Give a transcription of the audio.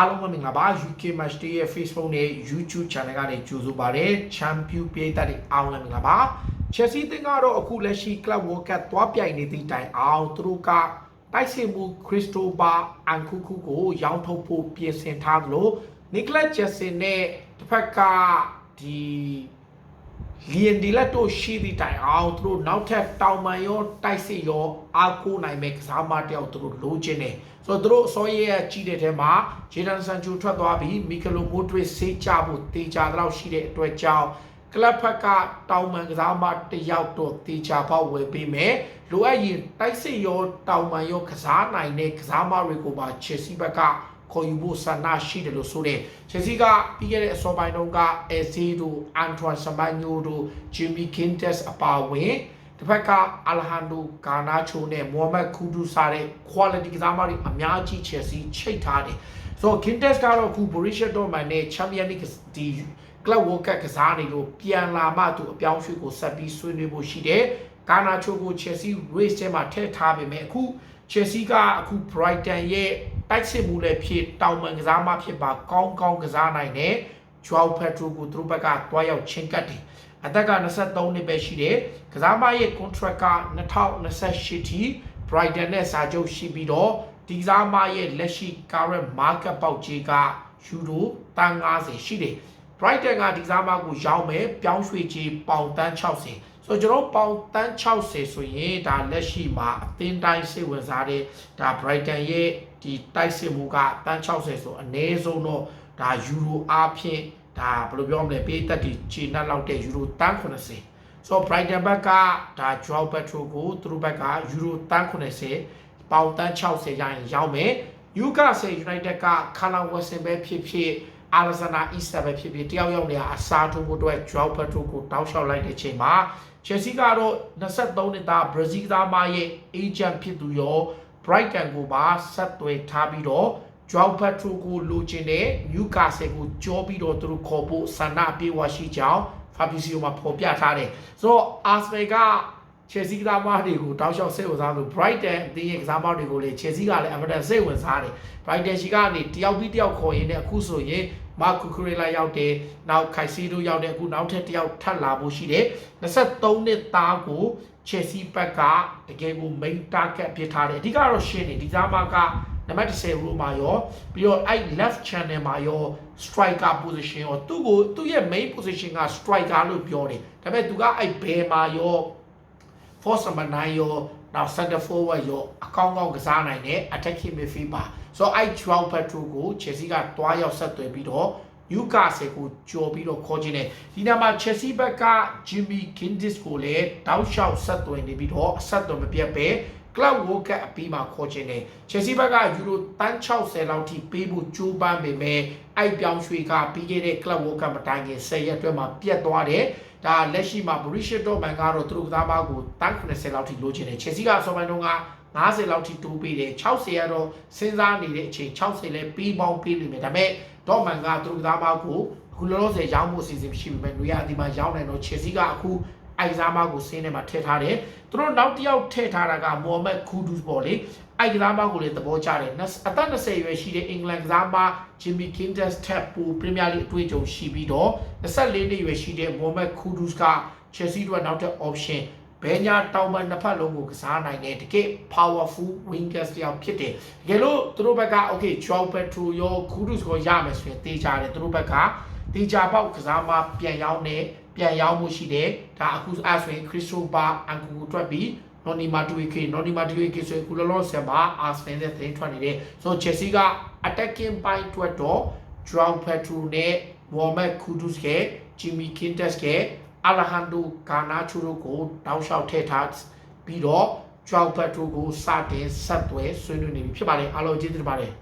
အားလုံးပဲမင်္ဂလာပါ UK Match Day ရဲ့ Facebook နဲ့ YouTube Channel ကနေကြိုဆိုပါရစေ။ Champion ပြည်သက်တွေအားလုံးလည်းမင်္ဂလာပါ။ Chelsea တင်ကတော့အခုလက်ရှိ Club World Cup သွားပြိုင်နေသည့်တိုင်အောင်သူတို့ကတိုက်စစ်မှု Christopher Ankuku ကိုရောင်းထုတ်ဖို့ပြင်ဆင်ထားသလို Nicolas Jackson နဲ့တစ်ဖက်ကဒီ လီယန်ဒီလက်တို့ရှိသည့်တိုင်အောင်သူတို့နောက်ထပ်တောင်ပန်ရောတိုက်စစ်ရောအားကိုးနိုင်မဲ့ကစားမတယောက်သူတို့လိုချင်တယ်ဆိုတော့သူတို့အစောရဲကြီးတဲ့ထဲမှာဂျေဒန်ဆန်ချူထွက်သွားပြီးမီကလိုမိုဒရစ်ဆေးချဖို့တေချာတော့ရှိတဲ့အတွက်ကြောင့်ကလပ်ဖက်ကတောင်ပန်ကစားမတယောက်တော့တေချာပေါက်ဝယ်ပေးမယ်လိုအပ်ရင်တိုက်စစ်ရောတောင်ပန်ရောကစားနိုင်တဲ့ကစားမတွေကိုပါချယ်ဆီဘက်က ခေါ်ယူဖို့ဆန္ဒရှိတယ်လို့ဆိုတဲ့ချယ်ဆီကပြီးခဲ့တဲ့အစောပိုင်းတုန်းကအဲဇီတို့အန်ထွမ်ဆမန်ညိုတို့ဂျီမီကင်တက်စ်အပါအဝင်တစ်ဖက်ကအလဟန်ဒိုဂါနာချိုနဲ့မိုဟမက်ခူဒူစာတဲ့ quality ကစားမတွေအများကြီးချယ်ဆီချိတ်ထားတယ်ဆိုတော့ Kintes ကတော့အခု Borussia Dortmund နဲ့ Champions League ဒီ Club World Cup ကစားနေလို့ပြန်လာမှသူအပြောင်းရွှေ့ကိုဆက်ပြီးဆွေးနွေးဖို့ရှိတယ်ဂါနာချိုကို Chelsea race ထဲမှာထည့်ထားပေမဲ့အခု Chelsea ကအခု Brighton ရဲ့ တိုက်စစ်မှုလည်းဖြစ်တောင်ပန်ကစားမဖြစ်ပါကောင်းကောင်းကစားနိုင်တယ် Joao Pedro ကိုသူတို့ဘက်ကတွားရောက်ချင်းကပ်တယ်အသက်က23နှစ်ပဲရှိတယ်ကစားမရဲ့ contract က2028ထိ Brighton နဲ့စာချုပ်ရှိပြီးတော့ဒီကစားမရဲ့လက်ရှိ current market ပေါက်ကြီးကယူရိုတန်90ရှိတယ် Brighton ကဒီကစားမကိုရောင်းမယ်ပြောင်းရွှေ့ကြီးပေါင်တန်း60 ဆိုတော့ကျွန်တော်ပေါင်တန်း60ဆိုရင်ဒါလက်ရှိမှာအသင်းတိုင်းစိတ်ဝင်စားတဲ့ဒါ Brighton ရဲ့ဒီတိုက်စစ်မှုကတန်း60ဆိုအနည်းဆုံးတော့ဒါယူရိုအားဖြင့်ဒါဘယ်လိုပြောမလဲပေးသက်ဒီခြေနှက်လောက်တဲ့ယူရိုတန်း80ဆိုတော့ Brighton ဘက်ကဒါ Joao Pedro ကိုသူတို့ဘက်ကယူရိုတန်း80ပေါင်တန်း60ရရင်ရောင်းမယ် Newcastle United က Callum Wilson ပဲဖြစ်ဖြစ် အာလဇနာအီစတာပဲဖြစ်ဖြစ်တယောက်ယောက်နေအစားထိုးဖို့အတွက် Joao Pedro ကိုတောင်းလျှောက်လိုက်တဲ့ချိန်မှာ Chelsea ကတော့23နှစ်သား Brazil သားမရဲ့ agent ဖြစ်သူရော Brighton ကိုပါဆက်သွယ်ထားပြီးတော့ Joao Pedro ကိုလိုချင်တဲ့ Newcastle ကိုကြောပြီးတော့သူတို့ခေါ်ဖို့ဆန္ဒပြေဝရှိကြောင်း Fabrizio မှာဖော်ပြထားတယ်ဆိုတော့ Arsenal က Chelsea ကစားမတွေကိုတောက်လျှောက်စိတ်ဝင်စားလို့ Brighton အသင်းရဲ့ကစားမတွေကိုလည်း Chelsea ကလည်း Everton စိတ်ဝင်စားတယ် Brighton ရှိကနေတယောက်ပြီးတယောက်ခေါ်ရင်လည်းအခုဆိုရင် Marco Cucurella ရောက်တယ်နောက် Caicedo ရောက်တယ်အခုနောက်ထပ်တယောက်ထပ်လာဖို့ရှိတယ်23နှစ်သားကို Chelsea ဘက်ကတကယ်ကို main target ဖြစ်ထားတယ်အဓိကတော့ရှင်းနေဒီသားမကနံပါတ်10 row မှာရောပြီးတော့အဲ့ left channel မှာရော striker position ရောသူ့ကိုသူ့ရဲ့ main position က striker လို့ပြောတယ်ဒါပေမဲ့သူကအဲ့ဘယ်မှာရော force number 9ရောနောက် center forward ရောအကောင်းကောင်းကစားနိုင်တဲ့ attacking midfield ပါ ဆိုတော့အဲ့ Joao Pedro ကို Chelsea ကတွားရောက်ဆက်သွယ်ပြီးတော့ Newcastle ကိုကြော်ပြီးတော့ခေါ်ခြင်းနဲ့ဒီနာမှာ Chelsea ဘက်က Jimmy Gindis ကိုလည်းတောက်လျှောက်ဆက်သွယ်နေပြီးတော့အဆက်အသွယ်မပြတ်ပဲ Club World Cup အပြီးမှာခေါ်ခြင်းနဲ့ Chelsea ဘက်ကယူရိုတန်း60လောက်ထိပေးဖို့ကြိုးပမ်းပေမဲ့အဲ့ပြောင်းရွှေ့ကပြီးခဲ့တဲ့ Club World Cup မတိုင်ခင်10ရက်အတွင်းမှာပြတ်သွားတယ်ဒါလက်ရှိမှာ Borussia Dortmund ကတော့သူတို့ကစားမကိုတန်း90လောက်ထိလိုချင်တယ် Chelsea ကအစောပိုင်းတုန်းက90လောက်ထိတိုးပေးတယ်60ကတော့စဉ်းစားနေတဲ့အချိန်60လဲပြီးပေါင်းပေးလိမ့်မယ်ဒါပေမဲ့ Dortmund ကသူတို့ကစားမကိုအခုလောလောဆယ်ရောင်းဖို့အစီအစဉ်ရှိပေမဲ့နွေရဒီမှာရောင်းနိုင်တော့ Chelsea ကအခု အိုက်စားမကိုစင်းထဲမှာထည့်ထားတယ်သူတို့နောက်တစ်ယောက်ထည့်ထားတာကမိုဟမက်ခူဒူးပေါ့လေအိုက်ကစားမကိုလည်းသဘောကျတယ်အသက်20ရွယ်ရှိတဲ့အင်္ဂလန်ကစားမဂျင်မီကင်တက်စ်ထက်ပူပရီးမီးယားလိအတွေ့အကြုံရှိပြီးတော့24နှစ်ရွယ်ရှိတဲ့မိုဟမက်ခူဒူးက Chelsea တို့နောက်ထပ် option ဘယ်ညာတောင်ပန်နှစ်ဖက်လုံးကိုကစားနိုင်တဲ့တကယ် powerful wingers တယောက်ဖြစ်တယ်တကယ်လို့သူတို့ဘက်က okay Joao Pedro ရော Kudus ကိုရမယ်ဆိုရင်တေးကြတယ်သူတို့ဘက်ကတေးကြပေါက်ကစားမပြန်ရောက်နေ ပြန်ရောက်မှုရှိတယ်ဒါအခုအဲ့ဆိုရင် Christopher Anku အတွက်ပြီး Noni Madueke Noni Madueke ဆိုရင်ကုလလောဆယ်မှာ Arsenal နဲ့တင်ထွက်နေတယ်ဆိုတော့ Chelsea က attacking ပိုင်းအတွက်တော့ Joao Pedro နဲ့ Mohamed Kudus ရဲ့ Jimmy Kintes ရဲ့ Alejandro Garnacho တို့ကိုတောက်လျှောက်ထည့်ထားပြီးတော့ Joao Pedro ကိုစတင်ဆက်သွဲဆွေးနွေးနေပြီဖြစ်ပါတယ်အားလုံးကျေးဇူးတင်ပါတယ်